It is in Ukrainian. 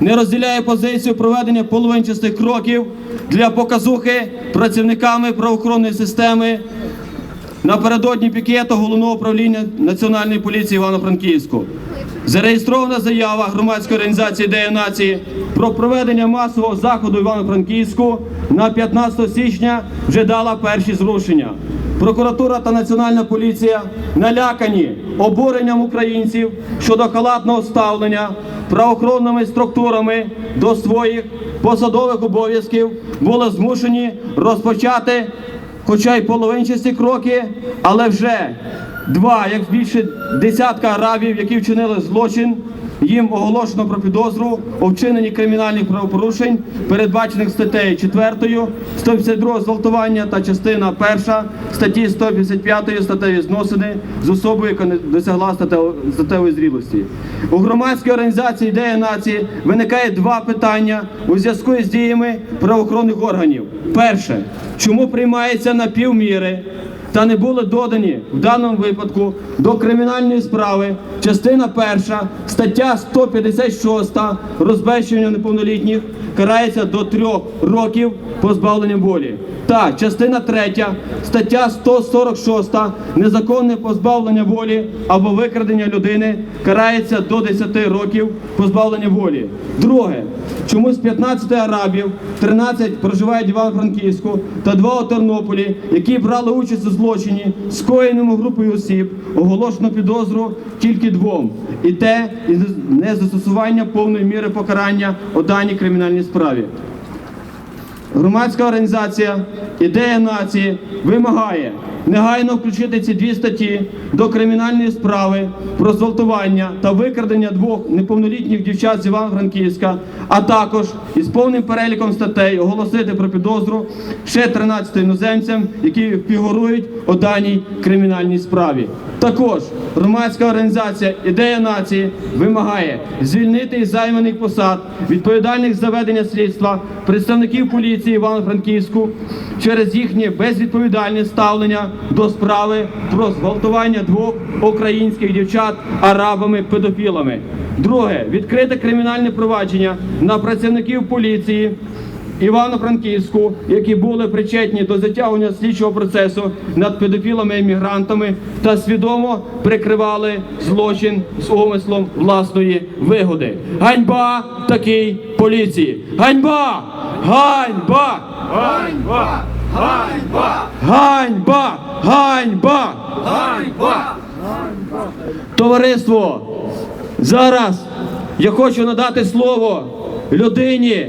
не розділяє позицію проведення половинчастих кроків для показухи працівниками правоохоронної системи напередодні пікету головного управління Національної поліції Івано-Франківську. Зареєстрована заява громадської організації «Ідея нації» про проведення масового заходу Івано-Франківську на 15 січня вже дала перші зрушення. Прокуратура та Національна поліція налякані обуренням українців щодо халатного ставлення правоохоронними структурами до своїх посадових обов'язків. Були змушені розпочати хоча й половинчасті кроки, але вже два, як більше десятка арабів, які вчинили злочин, їм оголошено про підозру у вчиненні кримінальних правопорушень, передбачених статтею 4, 152 зґвалтування та частина 1 статті 155 статтею зносини з особою, яка не досягла статево- статевої зрілості. У громадській організації ідея нації виникає два питання у зв'язку з діями правоохоронних органів. Перше, чому приймається на півміри та не були додані в даному випадку до кримінальної справи частина перша, стаття 156 розбещення неповнолітніх карається до трьох років позбавлення волі. Та частина третя, стаття 146 незаконне позбавлення волі або викрадення людини карається до 10 років позбавлення волі. Друге, чому з 15 арабів 13 проживають в Івано-Франківську та два у Тернополі, які брали участь у злочині, скоєному групою осіб, оголошено підозру тільки двом. І те із незастосування повної міри покарання у даній кримінальній справі. Громадська організація Ідея нації вимагає негайно включити ці дві статті до кримінальної справи про зґвалтування та викрадення двох неповнолітніх дівчат з Івано-Франківська, а також із повним переліком статей оголосити про підозру ще 13 іноземцям, які фігурують у даній кримінальній справі. Також громадська організація Ідея нації вимагає звільнити із займаних посад відповідальних за ведення слідства представників поліції Івано-Франківську через їхнє безвідповідальне ставлення до справи про зґвалтування двох українських дівчат арабами-педофілами. Друге відкрите кримінальне провадження на працівників поліції. Івано-Франківську, які були причетні до затягування слідчого процесу над педофілами-емігрантами та свідомо прикривали злочин з умислом власної вигоди. Ганьба такій поліції! Ганьба! Ганьба! Ганьба! Ганьба! Ганьба! Ганьба! Ганьба! Товариство! Зараз я хочу надати слово людині.